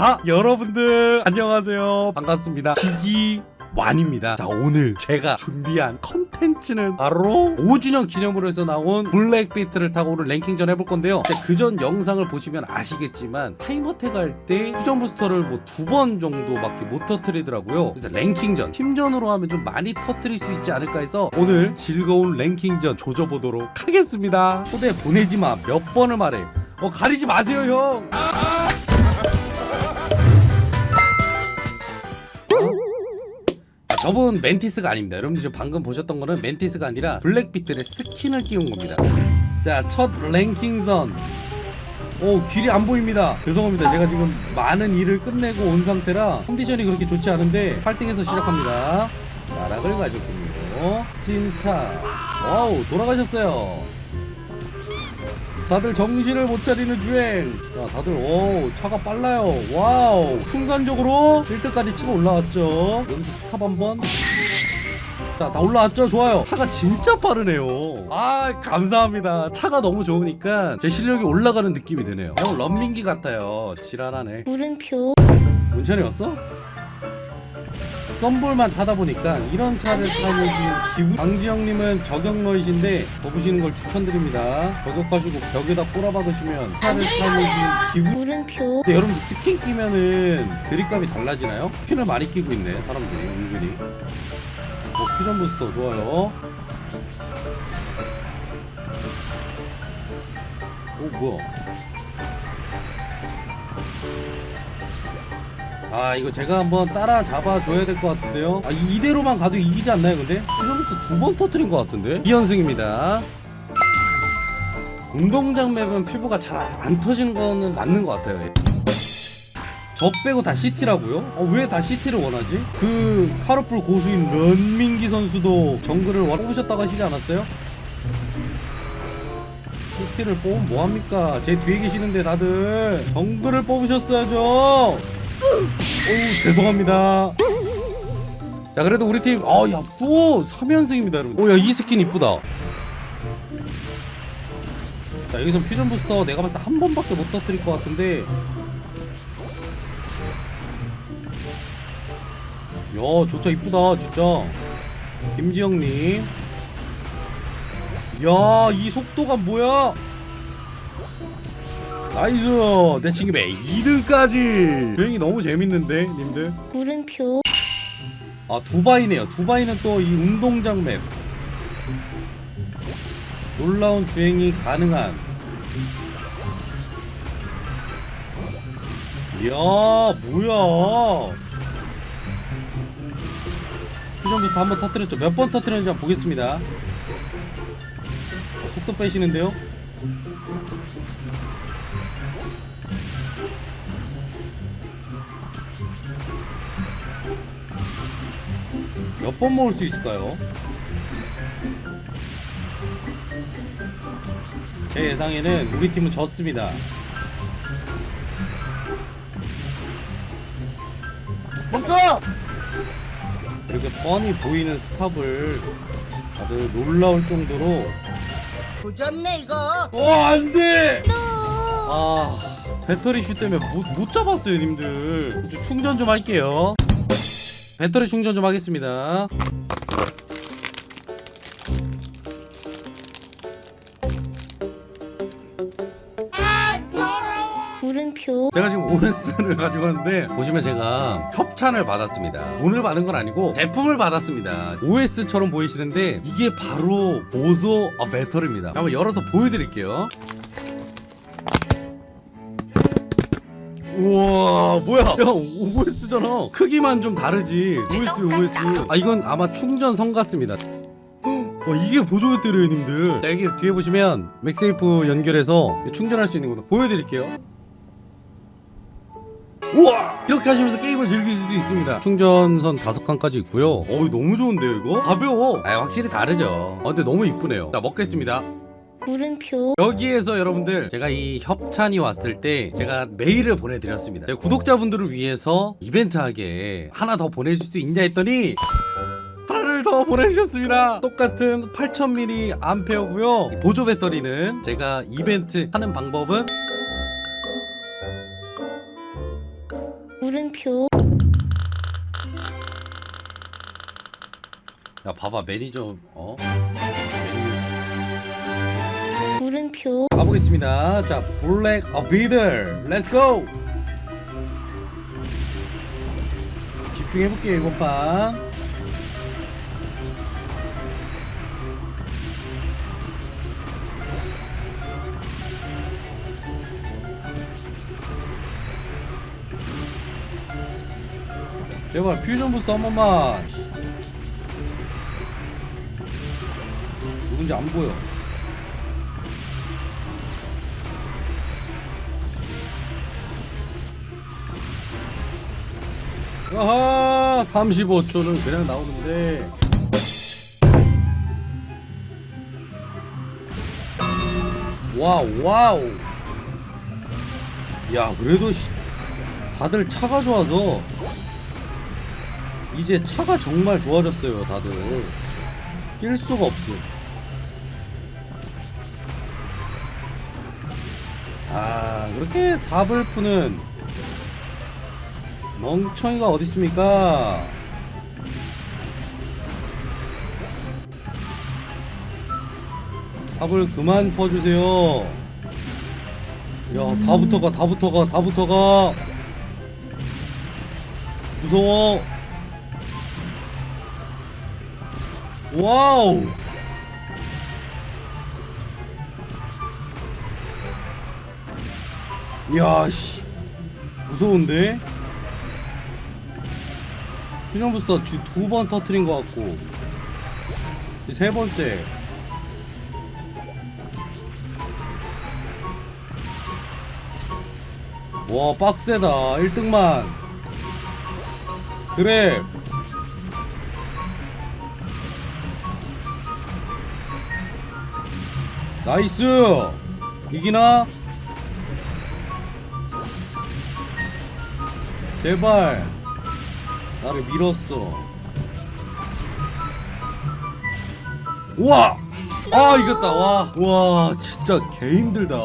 자 여러분들 안녕하세요 반갑습니다 기기 완입니다. 자 오늘 제가 준비한 컨텐츠는 바로 5주년 기념으로 해서 나온 블랙비트를 타고 오늘 랭킹전 해볼 건데요. 그전 영상을 보시면 아시겠지만 타임어택 할때 수정 부스터를 뭐 두 번 정도밖에 못 터트리더라고요. 그래서 랭킹전 팀전으로 하면 좀 많이 터트릴 수 있지 않을까 해서 오늘 즐거운 랭킹전 조져보도록 하겠습니다. 초대 보내지 마. 몇 번을 말해. 어 가리지 마세요 형. 저분 멘티스가 아닙니다. 여러분들 저 방금 보셨던 거는 멘티스가 아니라 블랙비틀의 스킨을 띄운 겁니다. 자, 첫 랭킹선. 오, 길이 안 보입니다. 죄송합니다. 제가 지금 많은 일을 끝내고 온 상태라 컨디션이 그렇게 좋지 않은데 8등에서 시작합니다. 나락을 가졌군요. 진차. 와우, 돌아가셨어요. 다들 정신을 못 차리는 주행. 자, 다들 오 차가 빨라요. 와우. 순간적으로 1등까지 치고 올라왔죠. 여기서 스탑 한번. 자, 다 올라왔죠? 좋아요. 차가 진짜 빠르네요. 아, 감사합니다. 차가 너무 좋으니까 제 실력이 올라가는 느낌이 드네요. 형 런민기 같아요. 지랄하네. 물음표 온천에 왔어? 썸볼만 타다 보니까 이런 차를 타는 기분? 강지영님은 저격러이신데 접으시는 걸 추천드립니다. 저격하시고 벽에다 꼬라박으시면 차를 타는 기분? 물음표. 근데 여러분들 스킨 끼면은 드립값이 달라지나요? 스킨을 많이 끼고 있네 사람들이 은근히. 어, 퓨전 부스터 좋아요. 오 뭐야 아 이거 제가 한번 따라 잡아줘야 될 것 같은데요 아 이- 이대로만 가도 이기지 않나요 근데? 퓨전부터 두 번 터트린 것 같은데? 이연승입니다 운동장 맵은 피부가 잘 안 터지는 거는 맞는 것 같아요 저 빼고 다 CT라고요? 어, 왜 다 CT를 원하지? 그 카르풀 고수인 런민기 선수도 정글을 원- 뽑으셨다고 하시지 않았어요? CT를 뽑으면 뭐합니까? 제 뒤에 계시는데 다들 정글을 뽑으셨어야죠 어우 죄송합니다. 자 그래도 우리 팀 아야 또 3연승입니다 여러분. 오야 이 스킨 이쁘다. 자 여기서 퓨전 부스터 내가 봤을 때 한 번밖에 못 터뜨릴 것 같은데. 야 진짜 이쁘다 진짜. 김지영님. 야이 속도가 뭐야 나이스. 내 지금 2등까지. 주행이 너무 재밌는데 님들. 물음표. 아 두바이네요. 두바이는 또 이 운동장 맵 놀라운 주행이 가능한. 이야 뭐야? 퓨전부터 한번 터뜨렸죠. 몇 번 터뜨렸는지 한번 보겠습니다. 어, 속도 빼시는데요 몇 번 먹을 수 있을까요? 제 예상에는 우리 팀은 졌습니다. 멈춰! 이렇게 뻔히 보이는 스탑을 다들 놀라울 정도로 조졌네 이거 어 안돼! 아 배터리 슈 때문에 못, 못 잡았어요 님들 좀 충전 좀 할게요 배터리 충전 좀 하겠습니다 물음표 제가 지금 OS를 가지고 왔는데 보시면 제가 협찬을 받았습니다. 돈을 받은 건 아니고 제품을 받았습니다. OS처럼 보이시는데 이게 바로 보소 어, 배터리입니다. 한번 열어서 보여드릴게요. 우와 뭐야? 야 OS잖아. 크기만 좀 다르지. OS OS 아 이건 아마 충전 선 같습니다. 와 이게 보조 배터리예요 님들. 자 여기 뒤에 보시면 맥세이프 연결해서 충전할 수 있는 것도 보여드릴게요. 우와! 이렇게 하시면서 게임을 즐기실 수 있습니다. 충전선 다섯 칸까지 있고요. 어우 너무 좋은데요 이거? 가벼워. 아 확실히 다르죠. 아 근데 너무 이쁘네요. 자 먹겠습니다 물음표. 여기에서 여러분들 제가 이 협찬이 왔을 때 제가 메일을 보내드렸습니다. 제가 구독자분들을 위해서 이벤트하게 하나 더 보내줄 수 있냐 했더니 하나를 더 보내주셨습니다. 똑같은 8000mAh 암페어고요. 보조 배터리는 제가 이벤트 하는 방법은 물음표. 야 봐봐 매니저 어? 물음표 가보겠습니다. 자, 블랙 어비들, 렛츠 고! 집중해볼게요 이번 판. 제발 퓨전 부스터 한 번만. 누군지 안 보여. 아하 35초는 그냥 나오는데. 와우 와우. 야 그래도 씨, 다들 차가 좋아서. 이제 차가 정말 좋아졌어요 다들. 낄 수가 없어 아 그렇게 푸는 멍청이가 어디 있습니까? 탑을 그만 퍼주세요. 야, 다 붙어가, 다 붙어가, 다 붙어가. 무서워. 와우. 야, 씨. 무서운데? 퓨전 부스터 두 번 터트린 것 같고 세 번째. 와 빡세다. 1등만. 그래. 나이스. 이기나? 제발 나를 밀었어. 우와! 아 이겼다. 와, 와 진짜 개 힘들다.